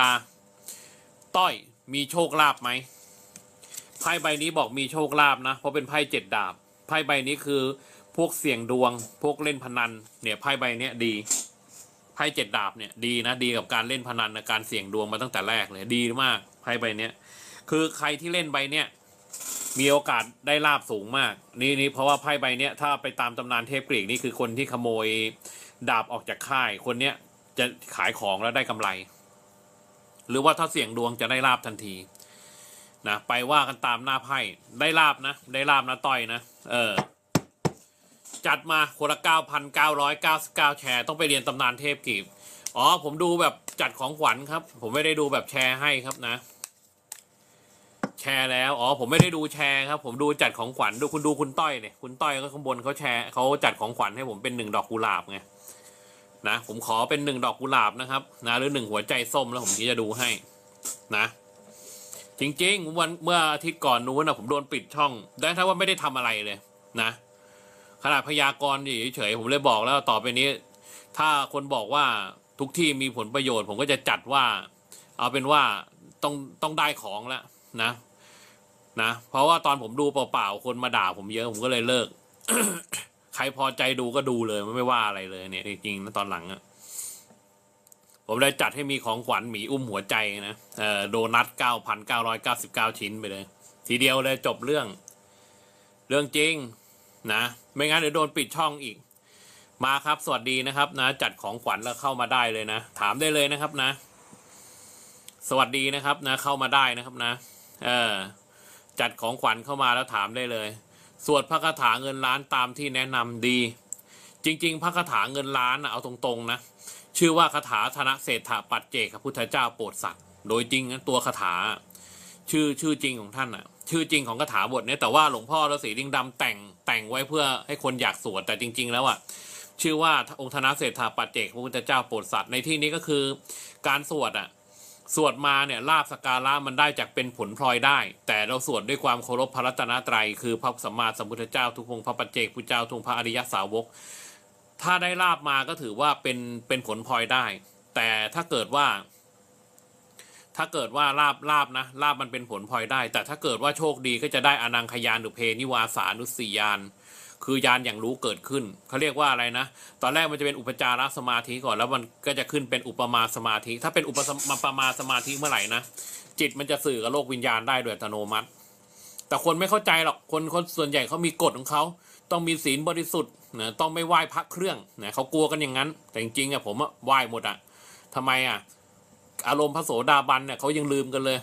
ลา ต้อยมีโชคลาภไหมไพ่ใบนี้บอกมีโชคลาภนะ เพราะเป็นไพ่เจ็ดดาบไพ่ใบนี้คือพวกเสี่ยงดวง พวกเล่นพนัน เนี่ยไพ่ใบเนี้ยดีไพ่เจ็ดดาบเนี่ยดีนะดีกับการเล่นพนันนะการเสี่ยงดวงมาตั้งแต่แรกเลยดีมากไพ่ใบเนี้ยคือใครที่เล่นใบเนี้ยมีโอกาสได้ลาบสูงมาก นี่นี่เพราะว่าไพ่ใบเนี้ยถ้าไปตามตำนานเทพกรีกนี่คือคนที่ขโมยดาบออกจากค่ายคนเนี้ยจะขายของแล้วได้กำไร หรือว่าถ้าเสี่ยงดวงจะได้ลาบทันทีนะไปว่ากันตามหน้าไพ่ได้ลาบนะ ได้ลาบนะต้อยนะ เออ จัดมาคนละเก้าพันเก้าร้อยเก้าสิบเก้าแชร์ต้องไปเรียนตำนานเทพกีบอ๋อ ผมดูแบบจัดของขวัญครับ ผมไม่ได้ดูแบบแชร์ให้ครับนะ แชร์แล้ว อ๋อ ผมไม่ได้ดูแชร์ครับ ผมดูจัดของขวัญดูคุณดูคุณต้อยเนี่ย คุณต้อยก็ข้างบนเขาแชร์เขาจัดของขวัญให้ผมเป็นหนึ่งดอกกุหลาบไง นะผมขอเป็นหนึ่งดอกกุหลาบนะครับนะหรือหนึ่งหัวใจส้มแล้วผมที่จะดูให้นะ จริงๆวันเมื่ออาทิตย์ก่อนนู้นนะผมโดนปิดช่อง ได้ถ้าว่าไม่ได้ทำอะไรเลยนะขนาดพยากรณ์อยู่เฉยๆผมเลยบอกแล้วต่อไปนี้ ถ้าคนบอกว่าทุกที่มีผลประโยชน์ ผมก็จะจัดว่า เอาเป็นว่าต้องต้องได้ของแล้วนะนะ เพราะว่าตอนผมดูเปล่าๆคนมาด่าผมเยอะผมก็เลยเลิก ใครพอใจดูก็ดูเลยไม่ว่าอะไรเลยเนี่ยจริงๆนะตอนหลังอะผมเลยจัดให้มีของขวัญหมีอุ้มหัวใจนะเอ่อโดนัทเก้าพันเก้าร้อยเก้าสิบเก้าชิ้นไปเลย ทีเดียวเลยจบเรื่อง เรื่องจริงนะไม่งั้นเดี๋ยวโดนปิดช่องอีก มาครับสวัสดีนะครับนะ จัดของขวัญแล้วเข้ามาได้เลยนะ ถามได้เลยนะครับนะ สวัสดีนะครับนะ เข้ามาได้นะครับนะ เออจัดของขวัญเข้ามาแล้วถามได้เลย สวดพระคาถาเงินล้านตามที่แนะนำดี จริง ๆ พระคาถาเงินล้านนะเอาตรงๆนะชื่อว่าคาถาธนเศรษฐาปัจเจกพระพุทธเจ้าโปรดสัตว์ โดยจริงนะตัวคาถา ชื่อชื่อจริงของท่านอะชื่อจริงของคาถาบทนี้แต่ว่าหลวงพ่อฤาษีลิงดำแต่งแต่งไว้เพื่อให้คนอยากสวดแต่จริง ๆ แล้วอะชื่อว่าองค์ธนเศรษฐาปัจเจกพุทธเจ้าโปรดสัตว์ในที่นี้ก็คือการสวดอะ สวดมาเนี่ยลาบสการะมันได้จากเป็นผลพลอยได้ แต่เราสวดด้วยความเคารพพระรัตนตรัยคือพระสัมมาสัมพุทธเจ้าทุกองค์พระปัจเจกพุทธเจ้าทุกพระอริยสาวก ถ้าได้ลาบมาก็ถือว่าเป็นเป็นผลพลอยได้ แต่ถ้าเกิดว่า ถ้าเกิดว่าลาบลาบนะลาบมันเป็นผลพลอยได้ แต่ถ้าเกิดว่าโชคดีก็จะได้อนังคยานดุเพนิวาสานุสียาน คือยานอย่างรู้เกิดขึ้นเขาเรียกว่าอะไรนะ ตอนแรกมันจะเป็นอุปจารสมาธิก่อนแล้วมันก็จะขึ้นเป็นอุปมาสมาธิ ถ้าเป็นอุปมาปมาสมาธิเมื่อไหร่นะจิตมันจะสื่อกับโลกวิญญาณได้โดยอัตโนมัติ แต่คนไม่เข้าใจหรอกคนคนส่วนใหญ่เขามีกฎของเขาต้องมีศีลบริสุทธิ์นะต้องไม่ไหว้พระเครื่องนะเขากลัวกันอย่างนั้น แต่จริงๆอะผมอะไหว้หมดอะทำไมอะอารมณ์พระโสดาบันเนี่ยเขายังลืมกันเลย